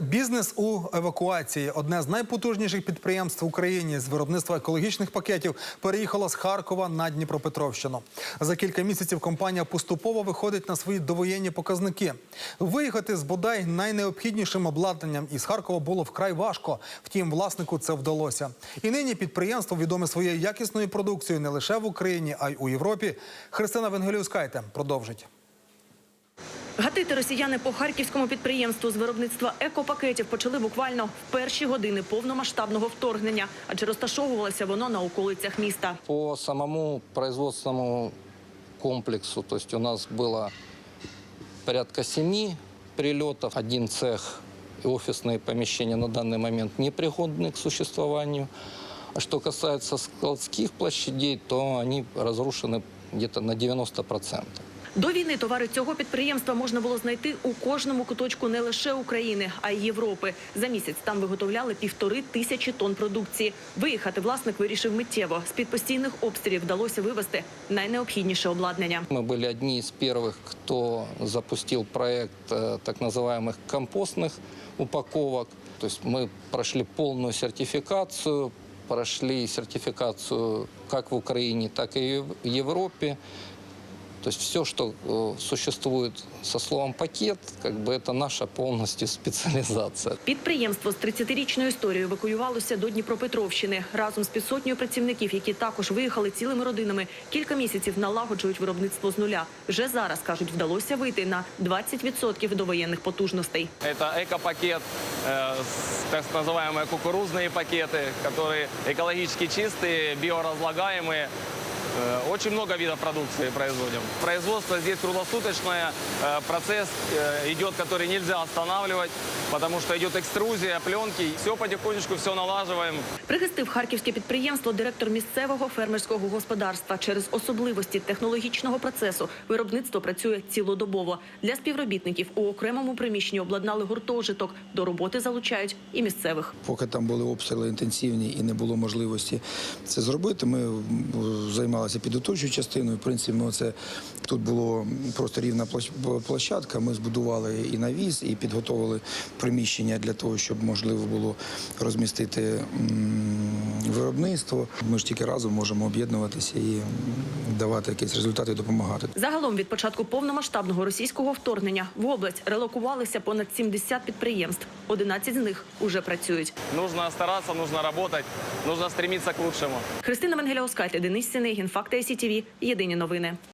Бізнес у евакуації одне з найпотужніших підприємств в Україні з виробництва екологічних пакетів переїхало з Харкова на Дніпропетровщину. За кілька місяців компанія поступово виходить на свої довоєнні показники. Виїхати з бодай найнеобхіднішим обладнанням із Харкова було вкрай важко. Втім, власнику це вдалося. І нині підприємство відоме своєю якісною продукцією не лише в Україні, а й у Європі. Христина Венгеліускайте продовжить. Гатити росіяни по харківському підприємству з виробництва екопакетів почали буквально в перші години повномасштабного вторгнення, адже розташовувалося воно на околицях міста. По самому производственному комплексу, то есть у нас было порядка семи прилетов, один цех и офисные помещения на данный момент непригодны к существованию. А что касается складских площадей, то они разрушены где-то на 90%. До війни товари цього підприємства можна було знайти у кожному куточку не лише України, а й Європи. За місяць там виготовляли півтори тисячі тонн продукції. Виїхати власник вирішив миттєво. З під постійних обстрілів вдалося вивезти найнеобхідніше обладнання. Мы были одни из первых, кто запустил проект э, так называемых компостных упаковок. То есть мы прошли полную сертификацию, прошли сертификацию как в Украине, так и в Европе. То есть все, что э, существует со словом пакет, как бы это наша полностью специализация. Підприємство з 30-річною історією евакуювалося до Дніпропетровщини разом з півсотнею працівників, які також виїхали цілими родинами. Кілька місяців налагоджують виробництво з нуля. Вже зараз кажуть, вдалося вийти на 20% до воєнних потужностей. Это эко-пакет, э, с- так называемые кукурузные пакеты, которые экологически чистые, биоразлагаемые. Э, Очень много видов продукции производим. Производство здесь круглосуточное, э, процесс э, идет, который нельзя останавливать, потому что идет экструзия пленки. Все потихонечку, все налаживаем. Прихистив харківське підприємство директор місцевого фермерського господарства. Через особливості технологічного процесу виробництво працює цілодобово. Для співробітників у окремому приміщенні обладнали гуртожиток. До роботи залучають і місцевих. Поки там були обстріли інтенсивні і не було можливості це зробити, ми м, займалися підготовчою частиною. В принципі, ми це тут було просто рівна площ- площадка. Ми збудували і навіс, і підготовили приміщення для того, щоб можливо було розмістити виробництво. Ми ж тільки разом можемо об'єднуватися і давати якісь результати, і допомагати. Загалом від початку повномасштабного російського вторгнення в область релокувалися понад 70 підприємств. 11 з них уже працюють. Нужно старатися, нужно работать, нужно стремиться к лучшему. Христина Менгеляускайте, Денис Синегін, Факти СІТВ. Єдині новини.